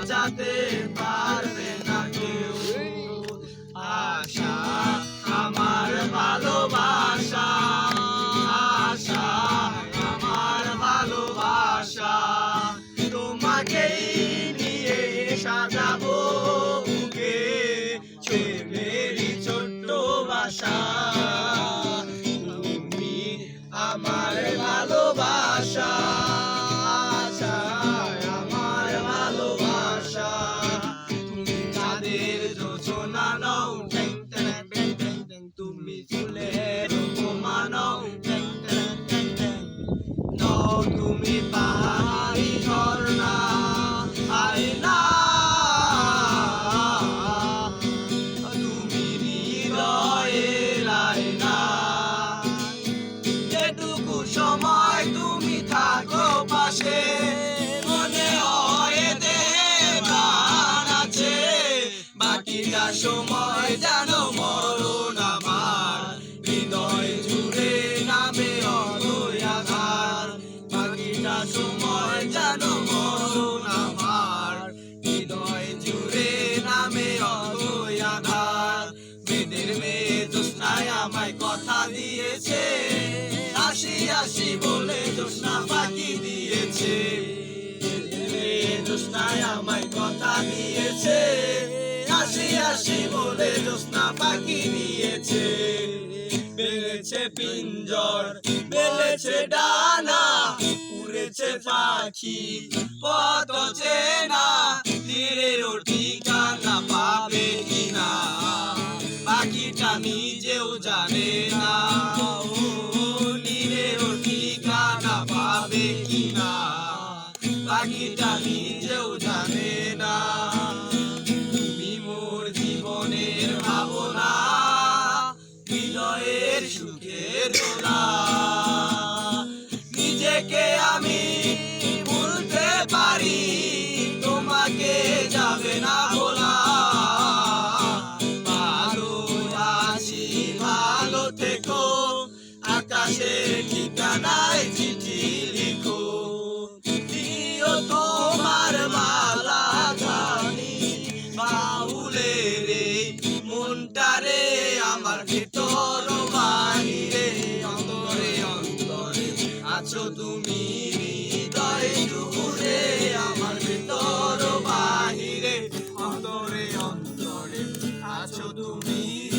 মেটাতে পারবে না কেউ। আশা, আমার ভালোবাসা, আশা, আমার ভালোবাসা। তোমাকেই নিয়ে সাজাবো বুকে ছোট্ট বাসা। তুমি চাঁদের যোজনা আমার। জুড়ে নামে অনয় আধার। বেদের আমায় কথা দিয়েছে। আসি আসি বলে জোৎস্না ফাঁকি দিয়েছে। জোৎস্নায় আমায় কথা দিয়েছে। আসি আসি বলে জোৎস্না ফাঁকি দিয়েছে। বেড়েছে পিঞ্জর বেড়েছে ডানা। উড়েছে পাখি পথ চেনা তীরের ঠিকানা পাবে কিনা। পাখিটা নিজেও জানে না। পাখিটা নিজেও জানে না। তুমি মোর জীবনের ভাবনা হৃদয়ের সুখের দোলা। আকাশের ঠিকানায় চিঠি লিখো তোমার মালা জানি বাউলে রে মনটারে আমার ভিতর বাহিরে অন্তরে অন্তরে আছো তুমি, হৃদয় জুড়ে আমার বাহিরে অন্তরে অন্তরে আছো তুমি